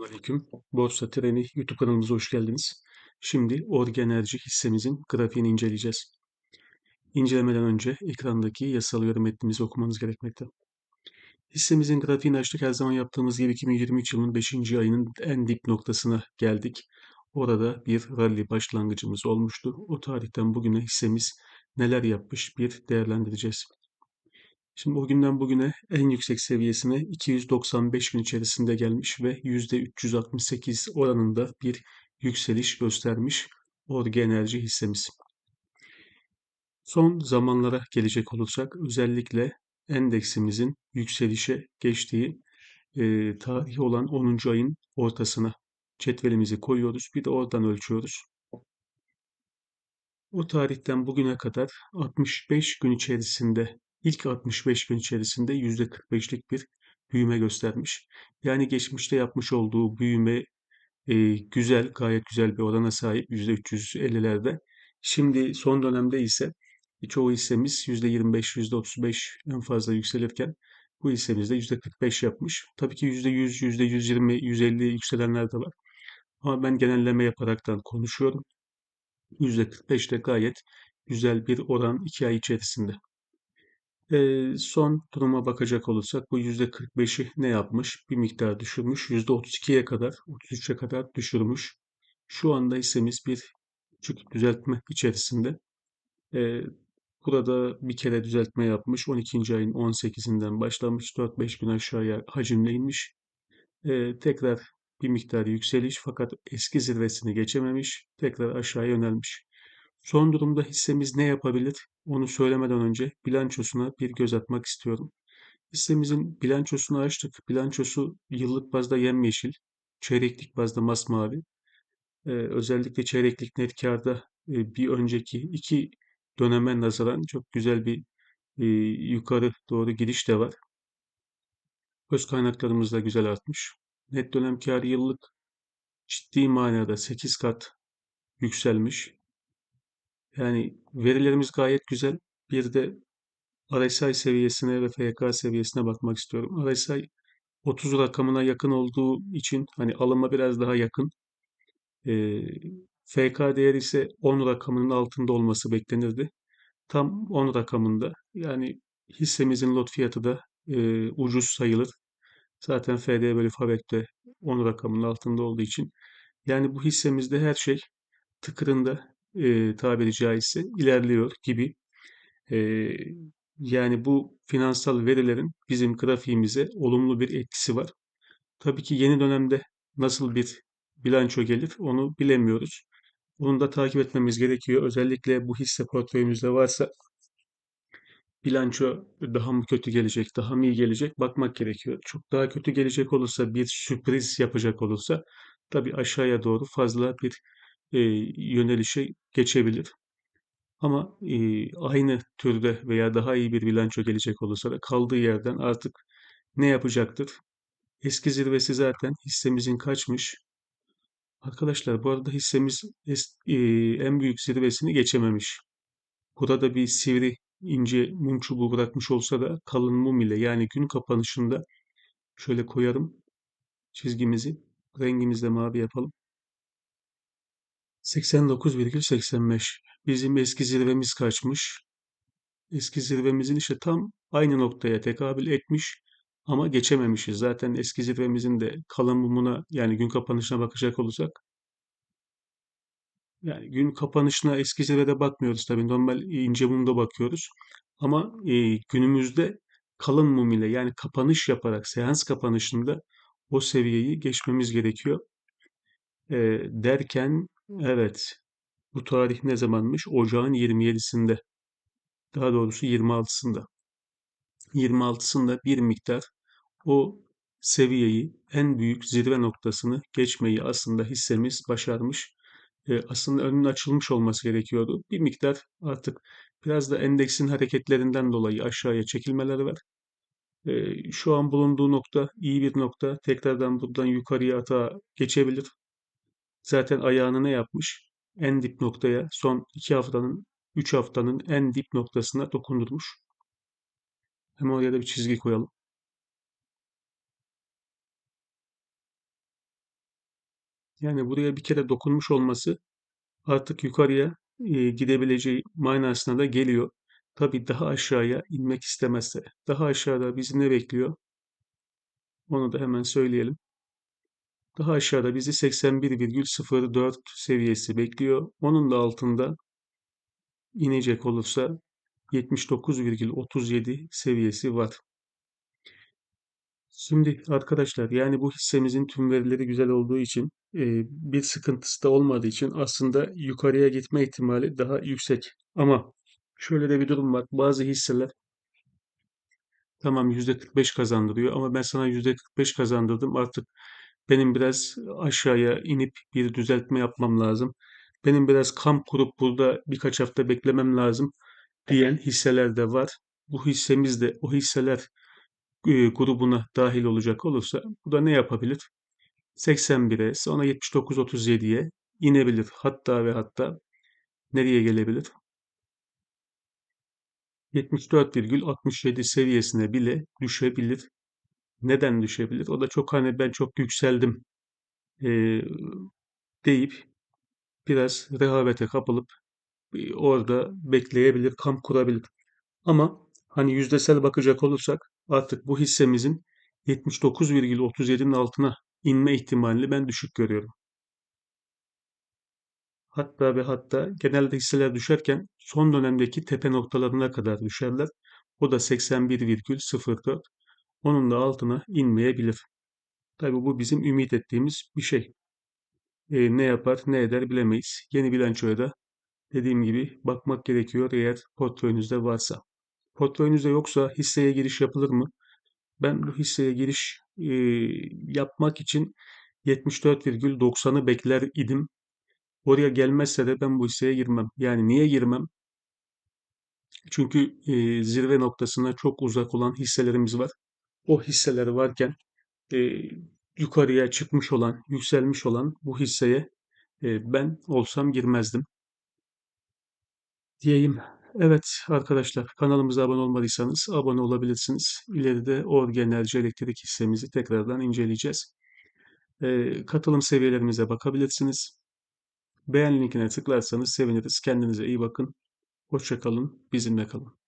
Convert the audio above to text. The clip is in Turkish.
Selamünaleyküm. Borsa Treni YouTube kanalımıza hoş geldiniz. Şimdi Orge Enerji hissemizin grafiğini inceleyeceğiz. İncelemeden önce ekrandaki yasal yorum metnimizi okumanız gerekmekte. Hissemizin grafiğini açtık. Her zaman yaptığımız gibi 2023 yılının 5. ayının en dip noktasına geldik. Orada bir rally başlangıcımız olmuştu. O tarihten bugüne hissemiz neler yapmış bir değerlendireceğiz. Şimdi o günden bugüne en yüksek seviyesine 295 gün içerisinde gelmiş ve %368 oranında bir yükseliş göstermiş Orge Enerji hissemiz. Son zamanlara gelecek olursak özellikle endeksimizin yükselişe geçtiği e, tarihi olan 10. ayın ortasına cetvelimizi koyuyoruz. Bir de oradan ölçüyoruz. O tarihten bugüne kadar 65 gün içerisinde ilk 65 gün içerisinde %45'lik bir büyüme göstermiş. Yani geçmişte yapmış olduğu büyüme e, güzel, gayet güzel bir orana sahip %350'lerde. Şimdi son dönemde ise çoğu hissemiz %25, %35 en fazla yükselirken bu hissemiz de %45 yapmış. Tabii ki %100, %120, %150 yükselenler de var. Ama ben genelleme yaparaktan konuşuyorum. %45 de gayet güzel bir oran 2 ay içerisinde. E, son duruma bakacak olursak bu %45'i ne yapmış? Bir miktar düşürmüş. %32'ye kadar, 33'e kadar düşürmüş. Şu anda hissemiz bir küçük düzeltme içerisinde. E, burada bir kere düzeltme yapmış. 12. ayın 18'inden başlamış. 4-5 gün aşağıya hacimle inmiş. E, tekrar bir miktar yükseliş fakat eski zirvesini geçememiş. Tekrar aşağıya yönelmiş. Son durumda hissemiz ne yapabilir? Onu söylemeden önce bilançosuna bir göz atmak istiyorum. Hissemizin bilançosunu açtık. Bilançosu yıllık bazda yemyeşil, çeyreklik bazda masmavi. Ee, özellikle çeyreklik net karda e, bir önceki iki döneme nazaran çok güzel bir e, yukarı doğru gidiş de var. Öz kaynaklarımız da güzel artmış. Net dönem karı yıllık ciddi manada 8 kat yükselmiş. Yani verilerimiz gayet güzel. Bir de RSI seviyesine ve FK seviyesine bakmak istiyorum. RSI 30 rakamına yakın olduğu için hani alıma biraz daha yakın. E, FK değeri ise 10 rakamının altında olması beklenirdi. Tam 10 rakamında. Yani hissemizin lot fiyatı da e, ucuz sayılır. Zaten FD bölü Fabek'te 10 rakamının altında olduğu için. Yani bu hissemizde her şey tıkırında e, tabiri caizse ilerliyor gibi. E, yani bu finansal verilerin bizim grafiğimize olumlu bir etkisi var. Tabii ki yeni dönemde nasıl bir bilanço gelir onu bilemiyoruz. Bunu da takip etmemiz gerekiyor. Özellikle bu hisse portföyümüzde varsa bilanço daha mı kötü gelecek, daha mı iyi gelecek bakmak gerekiyor. Çok daha kötü gelecek olursa, bir sürpriz yapacak olursa tabii aşağıya doğru fazla bir e, yönelişe geçebilir. Ama e, aynı türde veya daha iyi bir bilanço gelecek olursa da kaldığı yerden artık ne yapacaktır? Eski zirvesi zaten hissemizin kaçmış? Arkadaşlar bu arada hissemiz es, e, en büyük zirvesini geçememiş. Burada bir sivri ince mum çubuğu bırakmış olsa da kalın mum ile yani gün kapanışında şöyle koyarım çizgimizi rengimizle mavi yapalım. 89,85. Bizim eski zirvemiz kaçmış? Eski zirvemizin işte tam aynı noktaya tekabül etmiş ama geçememişiz. Zaten eski zirvemizin de kalın mumuna yani gün kapanışına bakacak olursak yani gün kapanışına eski zirvede bakmıyoruz tabii. Normal ince mumda bakıyoruz. Ama e, günümüzde kalın mum ile yani kapanış yaparak seans kapanışında o seviyeyi geçmemiz gerekiyor. E, derken evet bu tarih ne zamanmış? Ocağın 27'sinde. Daha doğrusu 26'sında. 26'sında bir miktar o seviyeyi en büyük zirve noktasını geçmeyi aslında hissemiz başarmış. E, aslında önün açılmış olması gerekiyordu. Bir miktar artık biraz da endeksin hareketlerinden dolayı aşağıya çekilmeler var. E, şu an bulunduğu nokta iyi bir nokta. Tekrardan buradan yukarıya atağa geçebilir. Zaten ayağını ne yapmış? En dip noktaya son iki haftanın, üç haftanın en dip noktasına dokundurmuş. Hemen oraya da bir çizgi koyalım. Yani buraya bir kere dokunmuş olması artık yukarıya e, gidebileceği manasına da geliyor. Tabii daha aşağıya inmek istemezse. Daha aşağıda bizi ne bekliyor? Onu da hemen söyleyelim. Daha aşağıda bizi 81,04 seviyesi bekliyor. Onun da altında inecek olursa 79,37 seviyesi var. Şimdi arkadaşlar yani bu hissemizin tüm verileri güzel olduğu için e, bir sıkıntısı da olmadığı için aslında yukarıya gitme ihtimali daha yüksek. Ama şöyle de bir durum var. Bazı hisseler tamam %45 kazandırıyor ama ben sana %45 kazandırdım. Artık benim biraz aşağıya inip bir düzeltme yapmam lazım. Benim biraz kamp kurup burada birkaç hafta beklemem lazım diyen hisseler de var. Bu hissemiz de o hisseler e, grubuna dahil olacak olursa bu da ne yapabilir? 81'e sonra 79-37'ye inebilir. Hatta ve hatta nereye gelebilir? 74,67 seviyesine bile düşebilir. Neden düşebilir? O da çok hani ben çok yükseldim e, deyip biraz rehavete kapılıp orada bekleyebilir, kamp kurabilir. Ama hani yüzdesel bakacak olursak artık bu hissemizin 79,37'nin altına inme ihtimalini ben düşük görüyorum. Hatta ve hatta genelde hisseler düşerken son dönemdeki tepe noktalarına kadar düşerler. O da 81,04. Onun da altına inmeyebilir. Tabii bu bizim ümit ettiğimiz bir şey. E, ne yapar, ne eder bilemeyiz. Yeni bilançoya da dediğim gibi bakmak gerekiyor eğer portföyünüzde varsa. Portföyünüzde yoksa hisseye giriş yapılır mı? Ben bu hisseye giriş e, yapmak için 74,90'ı bekler idim. Oraya gelmezse de ben bu hisseye girmem. Yani niye girmem? Çünkü e, zirve noktasına çok uzak olan hisselerimiz var. O hisseler varken e, yukarıya çıkmış olan, yükselmiş olan bu hisseye e, ben olsam girmezdim diyeyim. Evet arkadaşlar kanalımıza abone olmadıysanız abone olabilirsiniz. İleride Orge Enerji Elektrik hissemizi tekrardan inceleyeceğiz. E, katılım seviyelerimize bakabilirsiniz. Beğen linkine tıklarsanız seviniriz. Kendinize iyi bakın. Hoşça kalın. Bizimle kalın.